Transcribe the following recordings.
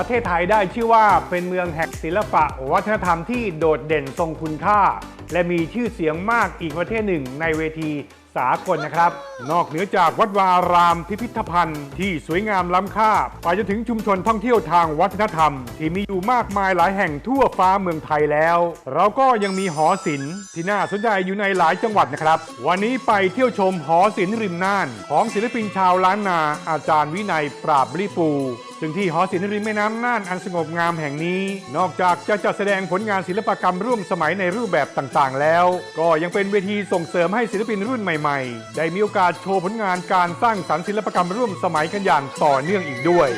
ประเทศไทยได้ชื่อว่าเป็นเมืองแห่งศิลปะ วัฒนธรรมที่โดดเด่นทรงคุณค่า และมีชื่อเสียงมากอีกประเทศหนึ่งในเวทีสากลนะครับ นอกเหนือจากวัดวาอารามพิพิธภัณฑ์ ที่สวยงามล้ำค่า ไปจนถึงชุมชนท่องเที่ยวทางวัฒนธรรม ที่มีอยู่มากมายหลายแห่งทั่วฟ้าเมืองไทยแล้ว เราก็ยังมีหอศิลป์ที่น่าสนใจอยู่ในหลายจังหวัดนะครับ วันนี้ไปเที่ยวชมหอศิลป์ริมน่าน ของศิลปินชาวล้านนาอาจารย์วินัยปราบริปู ซึ่งที่หอศิลป์ริมแม่น้ำน่านอันสงบงามแห่งนี้ นอกจากจะจัดแสดงผลงานศิลปกรรมร่วมสมัยในรูปแบบต่างๆ แล้ว ก็ยังเป็นเวทีส่งเสริมให้ศิลปินรุ่นใหม่ๆ ได้มีโอกาสโชว์ผลงานการสร้างสรรค์ศิลปกรรมร่วมสมัยกันอย่างต่อเนื่องอีกด้วย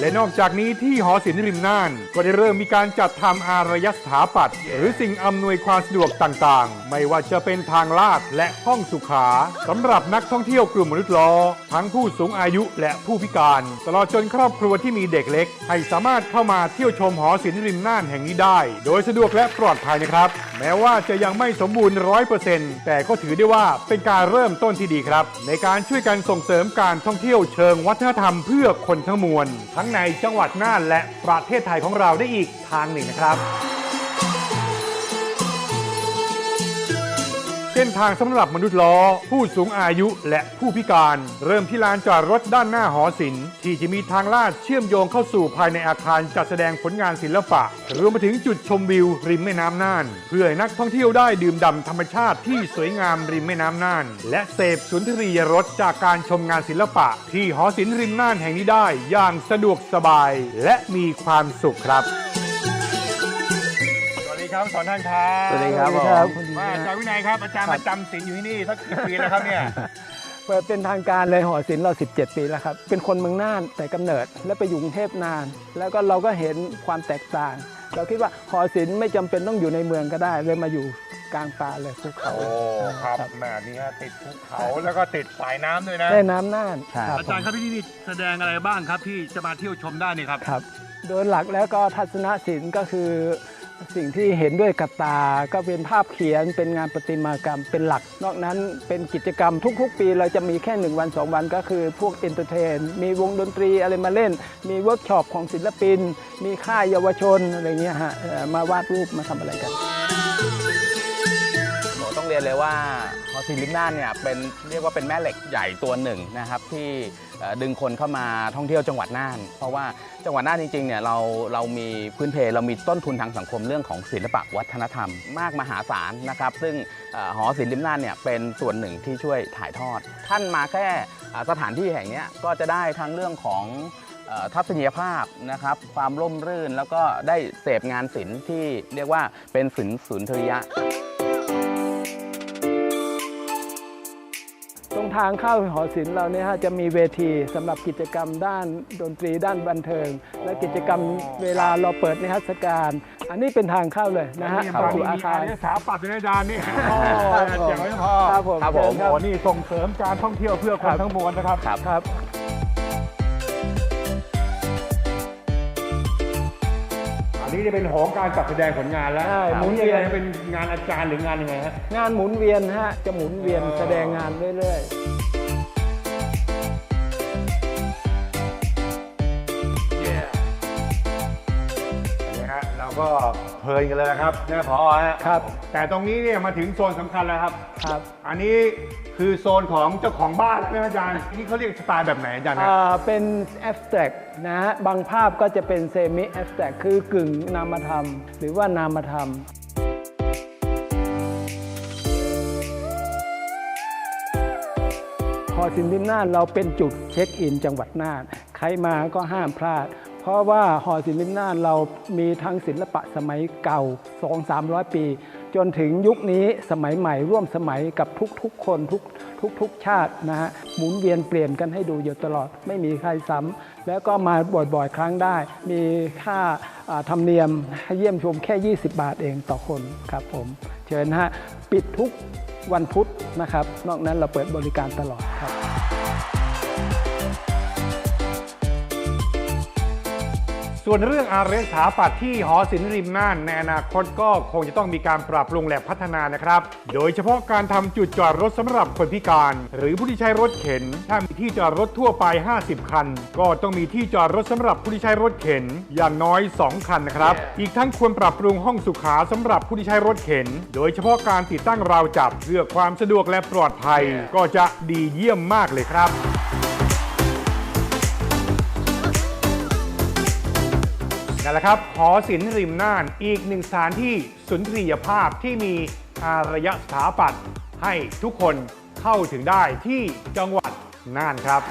และนอกจากนี้ที่หอศิลป์ริมน่าน ก็ได้เริ่มมีการจัดทำอารยสถาปัตย์หรือสิ่งอำนวยความสะดวกต่างๆ ไม่ว่าจะเป็นทางลาดและห้องสุขาสำหรับนักท่องเที่ยวกลุ่มมนุษย์ล้อทั้งผู้สูงอายุและผู้พิการ ตลอดจนครอบครัวที่มีเด็กเล็ก ให้สามารถเข้ามาเที่ยวชมหอศิลป์ริมน่านแห่งนี้ได้ โดยสะดวกและปลอดภัยนะครับ แม้ว่าจะยังไม่สมบูรณ์ร้อยเปอร์เซ็นต์แต่ก็ถือได้ว่าเป็นการเริ่มต้นที่ดีครับ ในการช่วยกันส่งเสริมการท่องเที่ยวเชิงวัฒนธรรมเพื่อคนทั้งมวล ทั้งในจังหวัดน่านและประเทศไทยของเราได้อีกทางหนึ่งนะครับ ส้นทางสำหรับมนุษย์ล้อ ผู้สูงอายุและผู้พิการ เริ่มที่ลานจอดรถด้านหน้าหอศิลป์ที่จะมีทางลาดเชื่อมโยงเข้าสู่ภายในอาคารจัดแสดงผลงานศิลปะ รวมไปถึงจุดชมวิวริมแม่น้ำน่าน เพื่อให้นักท่องเที่ยวได้ดื่มด่ำธรรมชาติที่สวยงามริมแม่น้ำน่าน และเสพสุนทรียรสจากการชมงานศิลปะ ที่หอศิลป์ริมน่านแห่งนี้ได้ อย่างสะดวกสบาย และมีความสุขครับ ครับสอนท่านครับสวัสดีครับสวัสดีครับผม ว่าอาจารย์วินัยครับอาจารย์มาจำศีลอยู่ที่นี่สักกี่ปีแล้วครับเนี่ยเปิดเป็นทางการเลยหอศิลป์เรา 17 ปีแล้วครับ เป็นคนเมืองน่านแต่กำเนิด และไปอยู่กรุงเทพนาน แล้วก็เราก็เห็นความแตกต่าง เราคิดว่าหอศิลป์ไม่จำเป็นต้องอยู่ในเมืองก็ได้ เลยมาอยู่กลางป่าเลยภูเขาโอ้ครับแหมนี่ฮะติดภูเขาแล้วก็ติดสายน้ำด้วยนะ แม่น้ำน่านใช่คบอาจารย์ครับที่นี่แสดงอะไรบ้างครับที่จะมาเที่ยวชมได้นี่ครับ ครับ โดยหลักแล้วก็ทัศนศิลป์ก็คือ สิ่งที่เห็นด้วยกับตาก็เป็นภาพเขียนเป็นงานประติมากรรมเป็นหลัก นอกนั้นเป็นกิจกรรมทุก ๆ ปีเราจะมีแค่ 1 วัน 2 วันก็คือพวกเอนเตอร์เทน มีวงดนตรีอะไรมาเล่น มีเวิร์กช็อปของศิลปิน มีค่ายเยาวชนอะไรเงี้ยฮะมาวาดรูปมาทำอะไรกัน นเลยว่าหอศิลป์ลิมน่านเนี่ยเป็นเรียกว่าเป็นแม่เหล็กใหญ่ตัวหนึ่งนะครับที่ดึงคนเข้ามาท่องเที่ยวจังหวัดน่าน เพราะว่าจังหวัดน่านจริงๆเนี่ยเราเรามีพื้นเพเรามีต้นทุนทางสังคมเรื่องของศิลปะวัฒนธรรม มากมหาศาลนะครับ ซึ่งอหอศิลป์ลิมน่านเนี่ยเป็นส่วนหนึ่งที่ช่วยถ่ายทอด ท่านมาแค่สถานที่แห่งนี้ก็จะได้ทั้งเรื่องของทัศนียภาพนะครับ ความร่มรื่นแล้วก็ได้เสพงานศิลป์ที่เรียกว่าเป็นศิลป์สุนทรียะ ทางเข้าหอศิลป์เราเนี่ยฮะจะมีเวทีสำหรับกิจกรรมด้านดนตรีด้านบันเทิง และกิจกรรมเวลาเราเปิดนิทรรศการ อันนี้เป็นทางเข้าเลยนะฮะนี่เข้าสู่อาคารมีสถาปัตย์อยู่ในอาจารย์นี่โอ้ครับยผมเจ๋งไม่พอครับผมครับผมเชิญโอ้นี่ส่งเสริมการท่องเที่ยวเพื่อคนทั้งมวลนะครับครับ อันนี้จะเป็นหอการจัดแสดงผลงานแล้วใช่หมุนยังไงเป็นงานอาจารย์หรืองานยังไงฮะ งานหมุนเวียนฮะจะหมุนเวียนอ๋อแสดงงานเรื่อยน ก็เพลินกันเลยนะครับเนี่ยพอฮะๆครับ แต่ตรงนี้เนี่ยมาถึงโซนสำคัญแล้วครับ ครับ อันนี้คือโซนของเจ้าของบ้านใช่ไหมอาจารย์ นี่เขาเรียกสไตล์แบบไหนอาจารย์ฮะ อ่าเป็น abstract นะฮะ บางภาพก็จะเป็น semi abstract คือกึ่งนามธรรม หรือว่านามธรรมหอศิลป์ริมน่านเราเป็นจุดเช็คอินจังหวัดน่าน ใครมาก็ห้ามพลาด เพราะว่าหอศิลป์ริมน่านเรามีทั้งศิลปะสมัยเก่า 2-300 ปี จนถึงยุคนี้สมัยใหม่ร่วมสมัยกับทุกๆ คนทุกทุกๆชาตินะฮะหมุนเวียนเปลี่ยนกันให้ดูอยู่ตลอดไม่มีใครซ้ำแล้วก็มาบ่อยๆ ครั้งได้ มีค่าธรรมเนียมให้เยี่ยมชมแค่ 20 บาทเองต่อคนครับผม เชิญนะฮะ ปิดทุกวันพุธนะครับ นอกนั้นเราเปิดบริการตลอดครับ ส่วนเรื่องอารยสถาปัตย์ที่หอศิลป์ริมน่านในอนาคตก็คงจะต้องมีการปรับปรุงและพัฒนานะครับ โดยเฉพาะการทำจุดจอดรถสำหรับคนพิการ หรือผู้ที่ใช้รถเข็น ถ้ามีที่จอดรถทั่วไป 50 คัน ก็ต้องมีที่จอดรถสำหรับผู้ที่ใช้รถเข็น อย่างน้อย 2 คันนะครับ อีกทั้งควรปรับปรุงห้องสุขาสำหรับผู้ที่ใช้รถเข็น โดยเฉพาะการติดตั้งราวจับเพื่อความสะดวกและปลอดภัย ก็จะดีเยี่ยมมากเลยครับ นั่นแหละครับหอศิลป์ริมน่านอีกหนึ่งสถานที่สุนทรียภาพที่มีอารยสถาปัตย์ให้ทุกคนเข้าถึงได้ที่จังหวัดน่านครับ